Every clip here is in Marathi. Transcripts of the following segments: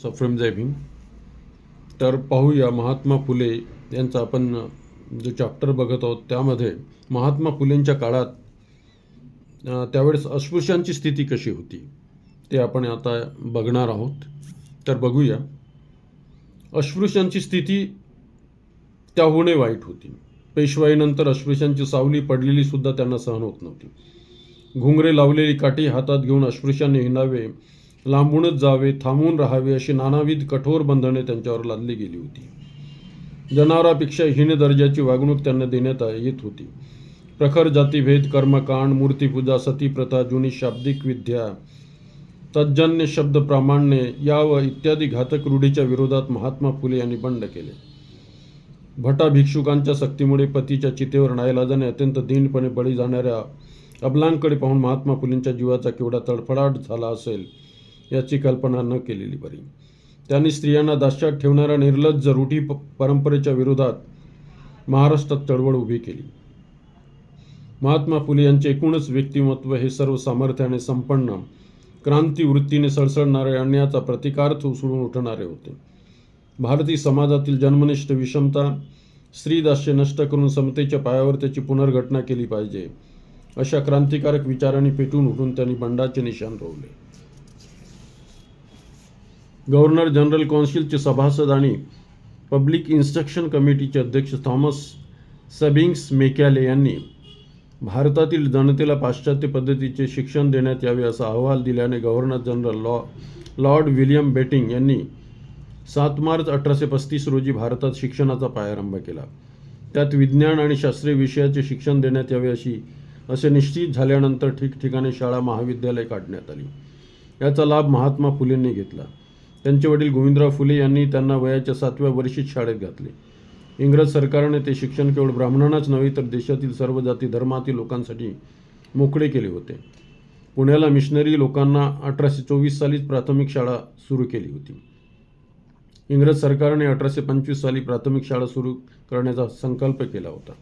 सफ्रेम जय भीम तर पाहूया महात्मा फुले यांचा आपण जो चॅप्टर बघत आहोत त्यामध्ये महात्मा फुलेंच्या काळात त्यावेळेस अस्पृश्यांची स्थिती कशी होती ते आपण आता बघणार आहोत. तर बघूया. अस्पृश्यांची स्थिती त्याहूनही वाईट होती. पेशवाईनंतर अस्पृश्यांची सावली पडलेली सुद्धा त्यांना सहन होत नव्हती. घुंगरे लावलेली काठी हातात घेऊन अस्पृश्यांनी हिंडावे लांबूनच जावे थांबून राहावे अशी नानाविध कठोर बंधने त्यांच्यावर लादली गेली होती. जनावरापेक्षा हीन दर्जाची वागणूक त्यांना देण्यात येत होती. प्रखर जातीभेद कर्मकांड मूर्तीपूजा सतीप्रथा जुनी शाब्दिक विद्या तज्जन्य शब्द प्रामाण्य या व इत्यादी घातक रूढीच्या विरोधात महात्मा फुले यांनी बंड केले. भटा भिक्षुकांच्या सक्तीमुळे पतीच्या चितेवर नाईलाजाने अत्यंत दीनपणे बळी जाणाऱ्या अबलांकडे पाहून महात्मा फुलेंच्या जीवाचा केवढा तडफडाट झाला असेल याची कल्पना न केलेली बरी. त्यांनी स्त्रियांना दास्यात ठेवणाऱ्या निर्लज्ज रूढी प- परंपरेच्या विरोधात महाराष्ट्रात चळवळ उभी केली. महात्मा फुले यांचे एकूणच व्यक्तिमत्व हे सर्व सामर्थ्याने संपन्न क्रांती वृत्तीने सळसळणारे अन्यायाचा प्रतिकार्थ उसळून उठणारे होते. भारतीय समाजातील जन्मनिष्ठ विषमता स्त्रीदास्य नष्ट करून समतेच्या पायावर त्याची पुनर्घटना केली पाहिजे अशा क्रांतिकारक विचारांनी पेटून उठून त्यांनी बंडाचे निशाण रोवले. गव्हर्नर जनरल कौन्सिलचे सभासद आणि पब्लिक इन्स्ट्रक्शन कमिटीचे अध्यक्ष थॉमस सबिंग्स मेक्याले यांनी भारतातील जनतेला पाश्चात्य पद्धतीचे शिक्षण देण्यात यावे असा अहवाल दिल्याने गव्हर्नर जनरल लॉ लॉर्ड विलियम बेटिंग यांनी सात मार्च अठराशे पस्तीस रोजी भारतात शिक्षणाचा पायारंभ केला. त्यात विज्ञान आणि शास्त्रीय विषयाचे शिक्षण देण्यात यावे अशी असे निश्चित झाल्यानंतर ठिकठिकाणी शाळा महाविद्यालय काढण्यात आली. याचा लाभ महात्मा फुलेंनी घेतला. त्यांचे वडील गोविंदराव फुले यांनी त्यांना वयाच्या सातव्या वर्षीच शाळेत घातले. इंग्रज सरकारने ते शिक्षण केवळ ब्राह्मणांनाच नव्हे तर देशातील सर्व जाती धर्मातील लोकांसाठी मोकळे केले होते. पुण्याला मिशनरी लोकांना अठराशे चोवीस सालीच प्राथमिक शाळा सुरू केली होती. इंग्रज सरकारने अठराशे पंचवीस साली प्राथमिक शाळा सुरू करण्याचा संकल्प केला होता.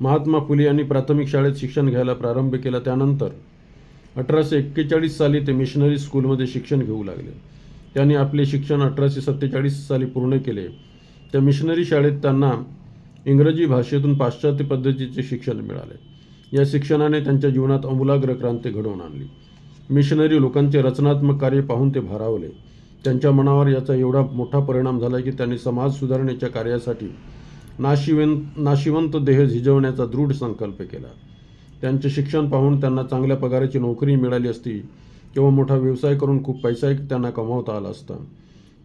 महात्मा फुले यांनी प्राथमिक शाळेत शिक्षण घ्यायला प्रारंभ केला. त्यानंतर अठराशे एक्केचाळीस साली ते मिशनरी स्कूलमध्ये शिक्षण घेऊ लागले. त्यांनी आपले शिक्षण अठराशे सत्तेचाळीस साली पूर्ण केले. त्या मिशनरी शाळेत त्यांना इंग्रजी भाषेतून पाश्चात्य पद्धतीचे शिक्षण मिळाले. या शिक्षणाने त्यांच्या जीवनात अमूलाग्र क्रांती घडवून आणली. मिशनरी लोकांचे रचनात्मक कार्य पाहून ते भारावले. त्यांच्या मनावर याचा एवढा मोठा परिणाम झाला की त्यांनी समाज सुधारणेच्या कार्यासाठी नाशिवंत नाशिवंत देह झिजवण्याचा दृढ संकल्प केला. त्यांचे शिक्षण पाहून त्यांना चांगल्या पगाराची नोकरी मिळाली असती किंवा मोठा व्यवसाय करून खूप पैसाही त्यांना कमावता आला असता.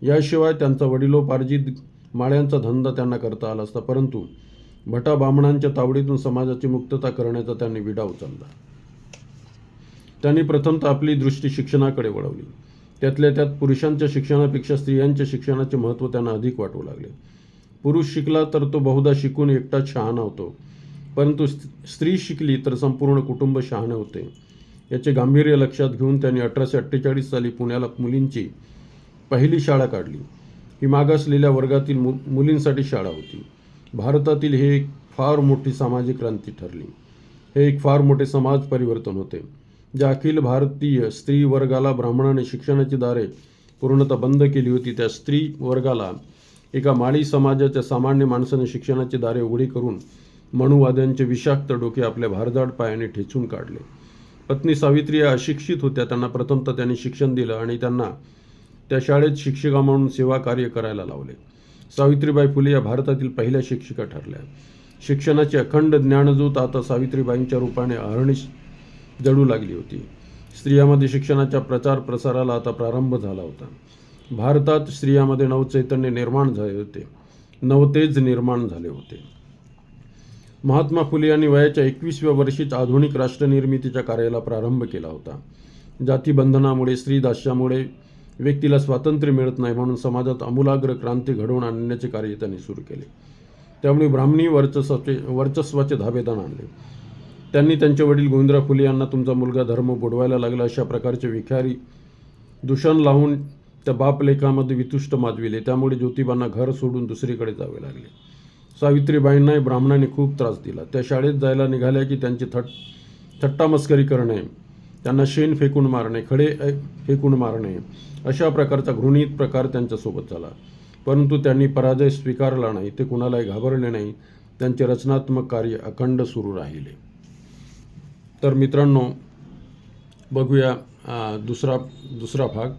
याशिवाय त्यांचा वडिलोपार्जित माळ्यांचा धंदा त्यांना करता आला असता. परंतु भटा बामणांच्या तावडीतून समाजाची मुक्तता करण्याचा त्यांनी विडा उचलला. त्यांनी प्रथमतः आपली दृष्टी शिक्षणाकडे वळवली. त्यातल्या त्यात पुरुषांच्या शिक्षणापेक्षा स्त्रियांच्या शिक्षणाचे महत्त्व त्यांना अधिक वाटू लागले. पुरुष शिकला तर तो बहुधा शिकून एकटाच शहाणा होतो. परंतु स्त्री शिकली तर संपूर्ण कुटुंब शहाणे होते. याचे गांभीर्य लक्षात घेऊन त्यांनी अठराशे अठ्ठेचाळीस साली पुण्याला मुलींची पहिली शाळा काढली. ही मागासलेल्या वर्गातील मु मुलींसाठी शाळा होती. भारतातील हे एक फार मोठी सामाजिक क्रांती ठरली. हे एक फार मोठे समाज परिवर्तन होते. ज्या अखिल भारतीय स्त्री वर्गाला ब्राह्मणाने शिक्षणाची दारे पूर्णतः बंद केली होती त्या स्त्री वर्गाला एका माळी समाजाच्या सामान्य माणसाने शिक्षणाची दारे उघडी करून मनुवाद्यांचे विषाक्त डोके आपल्या भारजाड पायाने ठेचून काढले. पत्नी सावित्री या अशिक्षित होत्या. त्यांना प्रथमतः त्यांनी शिक्षण दिलं आणि त्यांना त्या शाळेत शिक्षिका म्हणून सेवा कार्य करायला लावले. सावित्रीबाई फुले या भारतातील पहिल्या शिक्षिका ठरल्या. शिक्षणाची अखंड ज्ञानज्योत आता सावित्रीबाईंच्या रूपाने अहर्निश जडू लागली होती. स्त्रियामध्ये शिक्षणाच्या प्रचार प्रसाराला आता प्रारंभ झाला होता. भारतात स्त्रियामध्ये नवचैतन्य निर्माण झाले होते. नवतेज निर्माण झाले होते. महात्मा फुले यांनी वयाच्या एकवीसव्या वर्षीच आधुनिक राष्ट्रनिर्मितीच्या कार्याला प्रारंभ केला होता. जातीबंधनामुळे स्त्रीदास्यामुळे व्यक्तीला स्वातंत्र्य मिळत नाही म्हणून समाजात आमूलाग्र क्रांती घडवून आणण्याचे कार्य त्यांनी सुरू केले. त्यामुळे ब्राह्मणी वर्चस्वाचे वर्चस्वाचे धाबेदान आणले. त्यांनी त्यांचे वडील गोविंदराव फुले यांना तुमचा मुलगा धर्म बुडवायला लागला अशा प्रकारचे विखारी दूषण लावून त्या बापलेखामध्ये वितुष्ट माजविले. त्यामुळे ज्योतिबांना घर सोडून दुसरीकडे जावे लागले. सावित्रीबाईंनाही ब्राह्मणाने खूप त्रास दिला. त्या शाळेत जायला निघाल्या की त्यांची थट थट्टामस्करी करणे त्यांना शेण फेकून मारणे खडे फेकून मारणे अशा प्रकारचा घृणित प्रकार त्यांच्यासोबत झाला. परंतु त्यांनी पराजय स्वीकारला नाही ते कुणालाही घाबरले नाही त्यांचे रचनात्मक कार्य अखंड सुरू राहिले. तर मित्रांनो बघूया दुसरा दुसरा भाग.